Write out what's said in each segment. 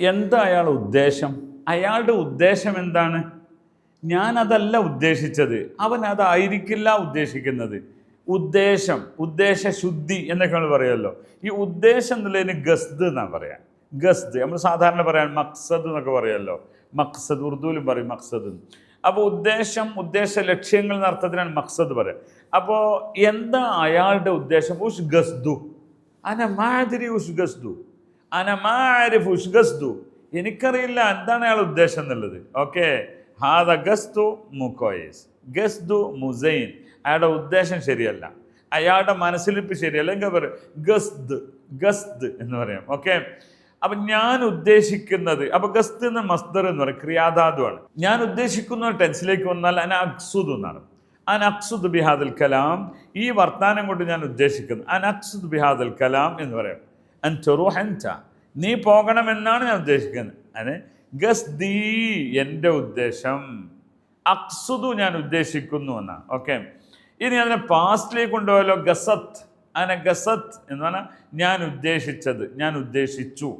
എന്താ അയാളുടെ ഉദ്ദേശം? അയാളുടെ ഉദ്ദേശം എന്താണ്? അതല്ല ഉദ്ദേശിച്ചത്. അവൻ അതായിരിക്കില്ല ഉദ്ദേശിക്കുന്നത്. ഉദ്ദേശം ഉദ്ദേശ ശുദ്ധി എന്നൊക്കെ നമ്മൾ പറയുമല്ലോ. ഈ ഉദ്ദേശം എന്നുള്ളതിന് ഗസ്ദ് എന്നാണ് പറയാം. ഗസ്ദ് നമ്മൾ സാധാരണ പറയാൻ മക്സദ് എന്നൊക്കെ പറയുമല്ലോ. മക്സദ് ഉറുദുവിലും പറയും മക്സദ് അപ്പോൾ ഉദ്ദേശം ഉദ്ദേശ ലക്ഷ്യങ്ങൾ എന്ന അർത്ഥത്തിനാണ് മക്സദ് പറയാം. അപ്പോൾ എന്താ അയാളുടെ ഉദ്ദേശം? ഉഷ് ഗസ്ദു. അന മാതിരി ഉഷ് ഗസ്ദു. അന മാരിഫ് ഉഷ് ഗസ്ദു എനിക്കറിയില്ല എന്താണ് അയാൾ ഉദ്ദേശം എന്നുള്ളത്. ഓക്കെ. ഹാദ ഗസ്തു മുക്കോയിസ് ഗസ്തു മുസൈൻ. അയാളുടെ ഉദ്ദേശം ശരിയല്ല. അയാളുടെ മനസ്സിലിപ്പ് ശരിയല്ല. എങ്കിൽ പറയും ഗസ്ദ് ഗസ്ദ് എന്ന് പറയാം. ഓക്കെ. അപ്പൊ ഞാൻ ഉദ്ദേശിക്കുന്നത് അപ്പൊ ഗസ്ത് എന്ന മസ്ദർ എന്ന് പറയും ക്രിയാധാതുവാണ് ഞാൻ ഉദ്ദേശിക്കുന്ന ടെൻസിലേക്ക് വന്നാൽ അന അക്സുദ് എന്നാണ്. അൻ അക്സുദ് ബിഹാദൽ കലാം. ഈ വർത്താനം കൊണ്ട് ഞാൻ ഉദ്ദേശിക്കുന്നു. അൻ അക്സുദ് ബിഹാദൽ കലാം എന്ന് പറയാം. അൻ ചെറുഹൻച നീ പോകണമെന്നാണ് ഞാൻ ഉദ്ദേശിക്കുന്നത്. അത്? ഗസ് ദീ എന്റെ ഉദ്ദേശം. അക്സുദു ഞാൻ ഉദ്ദേശിക്കുന്നു എന്നാണ് ഓക്കെ ഇനി അതിനെ പാസ്റ്റിലേക്ക് കൊണ്ടുപോയല്ലോ ഗസത്ത് അന ഗസത്ത് എന്ന് പറഞ്ഞാൽ ഞാൻ ഉദ്ദേശിച്ചത്. ഞാൻ ഉദ്ദേശിച്ചു.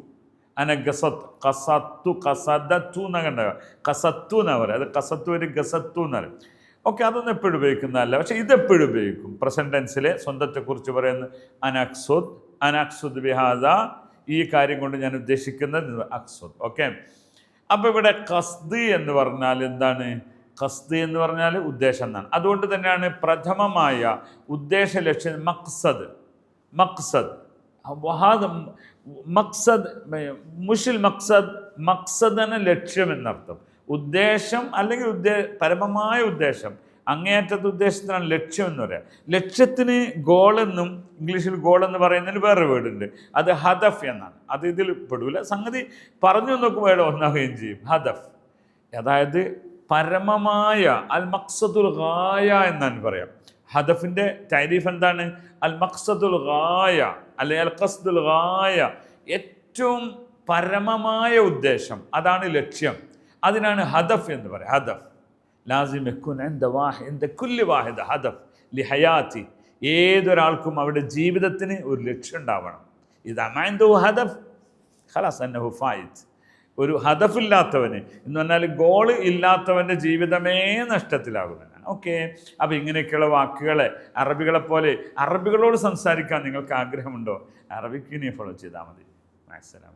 അന ഗസത്ത് കസത്തു കസദത്തു എന്നൊക്കെ ഉണ്ടാവുക കസത്തു എന്നാ പറയുക. അത് കസത്തു ഒരു ഗസത്തു എന്ന് പറയും ഓക്കെ അതൊന്നും എപ്പോഴും ഉപയോഗിക്കുന്നതല്ല. പക്ഷെ ഇതെപ്പോഴും ഉപയോഗിക്കും. പ്രസന്റൻസിലെ സ്വന്തത്തെക്കുറിച്ച് പറയുന്നത് അനക്സുദ് അനക്സുദ് ബിഹാദ. ഈ കാര്യം കൊണ്ട് ഞാൻ ഉദ്ദേശിക്കുന്നത് അക്സുദ്. ഓക്കെ? അപ്പോൾ ഇവിടെ കസ്ദ് എന്ന് പറഞ്ഞാൽ എന്താണ്? കസ്ദ് എന്ന് പറഞ്ഞാൽ ഉദ്ദേശം എന്നാണ്. അതുകൊണ്ട് തന്നെയാണ് പ്രഥമമായ ഉദ്ദേശ ലക്ഷ്യം മക്സദ്. മക്സദ്. വഹാദ് മക്സദ് മുഷിൽ മക്സദ് മക്സദന ലക്ഷ്യം എന്നർത്ഥം. ഉദ്ദേശം അല്ലെങ്കിൽ ഉദ്ദേ പരമമായ ഉദ്ദേശം. അങ്ങേയറ്റത്തെ ഉദ്ദേശത്തിനാണ് ലക്ഷ്യം എന്ന് പറയാം. ലക്ഷ്യത്തിന് ഗോൾ എന്നും ഇംഗ്ലീഷിൽ ഗോൾ എന്ന് പറയുന്നതിന് വേറെ വേർഡുണ്ട് അത് ഹദഫ് എന്നാണ്. അത് ഇതിൽ പെടൂല. സംഗതി പറഞ്ഞു നോക്കുമ്പോൾ ഒന്നാവുകയും ചെയ്യും. ഹദഫ്. അതായത് പരമമായ അൽ മക്സദുൽ ഗായ എന്നാണ് പറയാം. ഹദഫിന്റെ തൈരീഫ് എന്താണ്? അൽ മക്സദുൽ ഗായ അല്ലെ അൽ ഖസ്ദുൽ ഗായ. ഏറ്റവും പരമമായ ഉദ്ദേശം. അതാണ് ലക്ഷ്യം. അതിനാണ് ഹദഫ് എന്ന് പറയുക ഹദഫ്. ലാസിം എക്കുൻ എന്റെ വാഹ് എന്റെ കുല്ലി വാഹിദ ഹദഫ് ലി ഹയാത്തി. ഏതൊരാൾക്കും അവരുടെ ജീവിതത്തിന് ഒരു ലക്ഷ്യം ഉണ്ടാവണം. ഇത് അമാൻദു ഹദഫ് ഖലാസ് എന്നെ ഹുഫായിത്ത് ഒരു ഹദഫില്ലാത്തവന് എന്ന് പറഞ്ഞാൽ ഗോൾ ഇല്ലാത്തവന്റെ ജീവിതമേ നഷ്ടത്തിലാകുന്നതാണ്. ഓക്കെ? അപ്പോൾ ഇങ്ങനെയൊക്കെയുള്ള വാക്കുകളെ അറബികളെ പോലെ അറബികളോട് സംസാരിക്കാൻ നിങ്ങൾക്ക് ആഗ്രഹമുണ്ടോ? അറബിക്ക് ഇനി ഫോളോ ചെയ്താൽ മതി. മാക്സലാമ